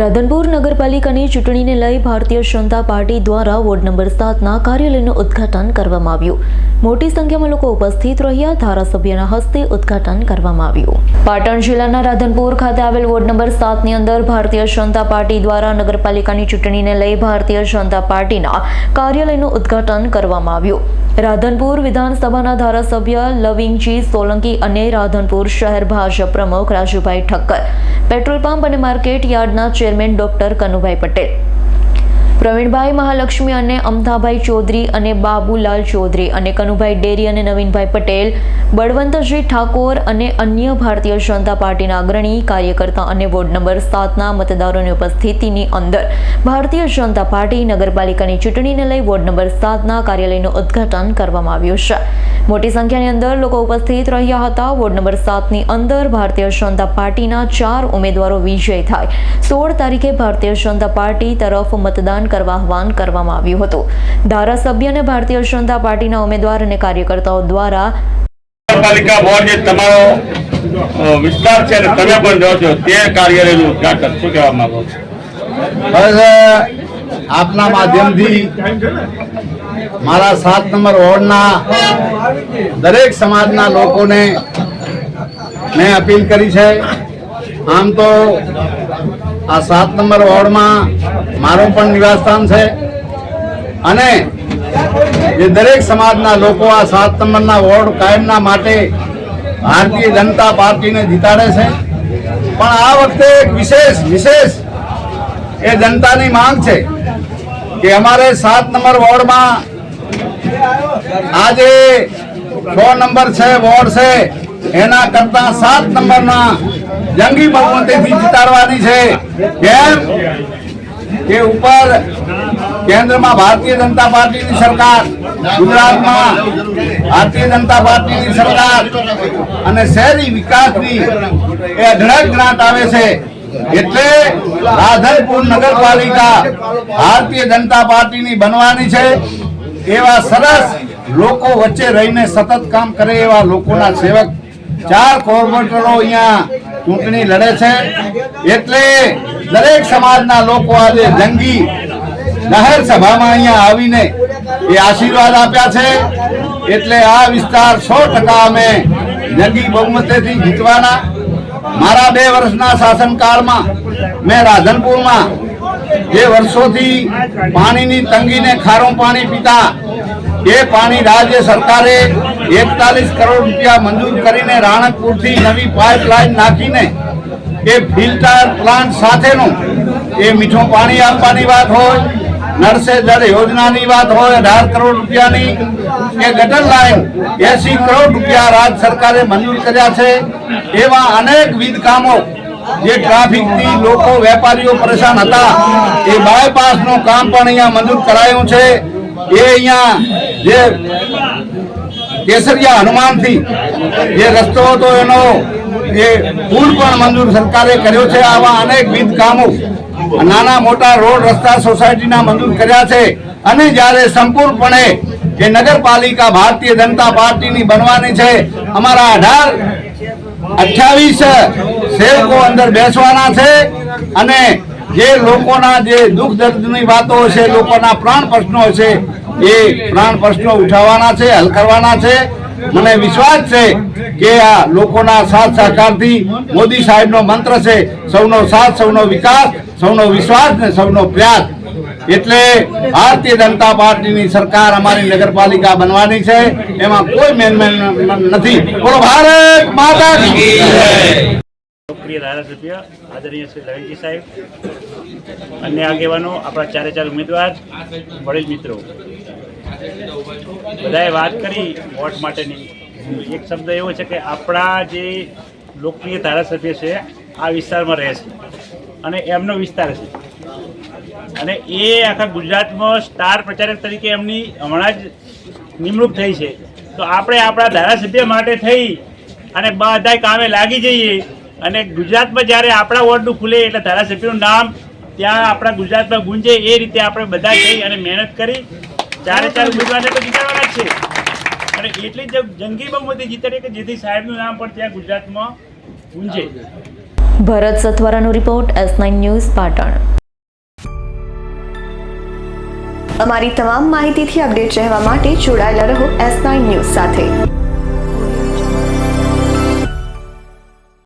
રાધનપુર નગરપાલિકાની ચૂંટણીને લઈ ભારતીય જનતા પાર્ટી દ્વારા વોર્ડ નંબર સાતના કાર્યાલયનું ઉદ્ઘાટન કરવામાં આવ્યું. મોટી સંખ્યામાં લોકો ઉપસ્થિત રહ્યા. ધારાસભ્યના હસ્તે ઉદ્ઘાટન કરવામાં આવ્યું. પાટણ જિલ્લાના રાધનપુર ખાતે આવેલ વોર્ડ નંબર સાતની અંદર ભારતીય જનતા પાર્ટી દ્વારા નગરપાલિકાની ચૂંટણીને લઈ ભારતીય જનતા પાર્ટીના કાર્યાલયનું ઉદ્ઘાટન કરવામાં આવ્યું. રાધનપુર વિધાનસભાના ધારાસભ્ય લવિંગજી સોલંકી અને રાધનપુર શહેર ભાજપ પ્રમુખ રાજુભાઈ ઠક્કર. પેટ્રોલ પંપ અને માર્કેટ યાર્ડના ચેરમેન ડોક્ટર કનુભાઈ પટેલ. પ્રવીણભાઈ મહાલક્ષ્મી અને અમથાભાઈ ચૌધરી અને બાબુલાલ ચૌધરી અને કનુભાઈ ડેરી અને નવીનભાઈ પટેલ બળવંતજી ઠાકોર અને અન્ય ભારતીય જનતા પાર્ટીના અગ્રણી કાર્યકર્તા અને વોર્ડ નંબર સાતના મતદારોની ઉપસ્થિતિની અંદર ભારતીય જનતા પાર્ટી નગરપાલિકાની ચૂંટણીને લઈ વોર્ડ નંબર સાતના કાર્યાલયનું ઉદ્ઘાટન કરવામાં આવ્યું છે. મોટી સંખ્યાની અંદર લોકો ઉપસ્થિત રહ્યા હતા. વોર્ડ નંબર સાતની અંદર ભારતીય જનતા પાર્ટીના ચાર ઉમેદવારો વિજય થાય. સોળ તારીખે ભારતીય જનતા પાર્ટી તરફ મતદાન કરવા આહવાન કરવામાં આવ્યું હતું. ધારાસભ્ય અને ભારતીય જનતા પાર્ટીના ઉમેદવાર અને કાર્યકર્તાઓ દ્વારા નગરપાલિકા બોર્ડ જે તમારો વિસ્તાર છે અને તમે પણ રહો છો તે કાર્યાલયનું ઉદઘાટન શું કહેવા માંગો છો? બસ આપના માધ્યમથી મારા સાત નંબર વોર્ડના દરેક સમાજના લોકોને મેં અપીલ કરી છે. આમ તો આ સાત નંબર વોર્ડમાં મારું પણ નિવાસસ્થાન છે. અને જે દરેક સમાજના લોકો આ સાત નંબરના વોર્ડ કાયમના માટે ભારતીય જનતા પાર્ટીને જીતાડે છે. પણ આ વખતે એક વિશેષ વિશેષ એ જનતાની માંગ છે કે અમારે સાત નંબર વોર્ડમાં આજે છ નંબર છે, વોર્ડ છે. એના કરતા સાત નંબરના જંગી બહુમતીથી જીતાડવાની છે. કેમ? કે ઉપર કેન્દ્રમાં ભારતીય જનતા પાર્ટીની સરકાર, ગુજરાતમાં ભારતીય જનતા પાર્ટીની સરકાર અને શહેરી વિકાસની એ અઢળક ગ્રાન્ટ આવે છે. એટલે રાધનપુર નગરપાલિકા ભારતીય જનતા પાર્ટીની બનવાની છે. એવા સરસ લોકો વચ્ચે રહીને સતત કામ કરે એવા લોકોના સેવક ચાર કોર્પોરેટરો અહીંયા ચૂંટણી લડે છે. એટલે દરેક સમાજના લોકો આજે જંગી જાહેર સભામાં અહીંયા આવીને એ આશીર્વાદ આપ્યા છે. એટલે આ વિસ્તાર સો ટકા અમે જંગી બહુમતેથી જીતવાના. મારા બે વર્ષના શાસનકાળમાં મેં રાધનપુરમાં જે વર્ષોથી પાણીની તંગીને ખારું પાણી પીતા, એ પાણી રાજ્ય સરકારે એકતાલીસ કરોડ રૂપિયા મંજૂર કરીને રાણકપુરથી નવી પાઇપલાઇન નાખીને એ ફિલ્ટર પ્લાન્ટ સાથેનું એ મીઠું પાણી આપવાની વાત હોય નળ સે જળ યોજનાની વાત હોય, અઢાર કરોડ રૂપિયાની, કે ગટર લાઈન એસી કરોડ રૂપિયા રાજ્ય સરકારે મંજૂર કર્યા છે, એવા અનેકવિધ કામો જે ટ્રાફિકથી લોકો, વેપારીઓ પરેશાન હતા. એ બાયપાસનું કામ પણ અહીંયા મંજૂર કરાયું છે. એ અહીંયા જે કેસરિયા હનુમાનથી જે રસ્તો હતો એનો એ પુલ પણ મંજૂર સરકારે કર્યો છે. આવા અનેકવિધ કામો નાના મોટા રોડ રસ્તા સોસાયટીના મંજૂર કર્યા છે. અને જ્યારે સંપૂર્ણપણે એ નગરપાલિકા ભારતીય જનતા પાર્ટીની બનવાની છે, અમારા અઢાર અઠ્યાવીસ સેવકો અંદર બેસવાના છે અને જે લોકોના જે દુઃખ દર્દની વાતો છે, લોકોના પ્રાણ પ્રશ્નો છે એ પ્રાણ પ્રશ્નો ઉઠાવવાના છે, હલ કરવાના છે. મને વિશ્વાસ છે કે આ લોકોના સાથ સહકારથી મોદી સાહેબનો મંત્ર છે, સૌનો સાથ, સૌનો વિકાસ, સૌનો વિશ્વાસ ને સૌનો પ્રયાસ એટલે ભારતીય જનતા પાર્ટીની સરકાર અમારી નગરપાલિકા બનવાની છે. એમાં કોઈ મેનમેન નથી. બોલો, ભારત માતા લોકપ્રિય ધારાસભ્ય આદરણીય શ્રી લવિનજી સાહેબ, અન્ય આગેવાનો, આપણા ચારે ચાર ઉમેદવાર, વડીલ મિત્રો. બધાએ વાત કરી વોટ માટેની. એક શબ્દ એવો છે કે આપણા જે લોકપ્રિય ધારાસભ્ય છે, આ વિસ્તારમાં રહે છે. અને એમનો વિસ્તાર છે. અને એ આખા ગુજરાતમાં સ્ટાર પ્રચારક તરીકે એમની હમણાં જ નિમણૂક થઈ છે. તો આપણે આપણા ધારાસભ્ય માટે થઈ અને બધા કામે લાગી જઈએ. અને ગુજરાતમાં જ્યારે આપણા વોર્ડનું ખુલે એટલે ધારાસભ્યનું નામ ત્યાં આપણા ગુજરાતમાં ગુંજે એ રીતે આપણે બધા જઈ અને મહેનત કરી. ચારે ચાર ઉમેદવારને તો જીતાડવાના છે. અને એટલી જ જંગી બહુમતી જીતાડીએ કે જેથી સાહેબનું નામ પણ ત્યાં ગુજરાતમાં ગુંજે. Bharat સથવારાનો report S nine news Patan. અમારી તમામ માહિતીથી અપડેટ રહેવા માટે જોડાયેલા રહો એસ નાઇન ન્યૂઝ સાથે.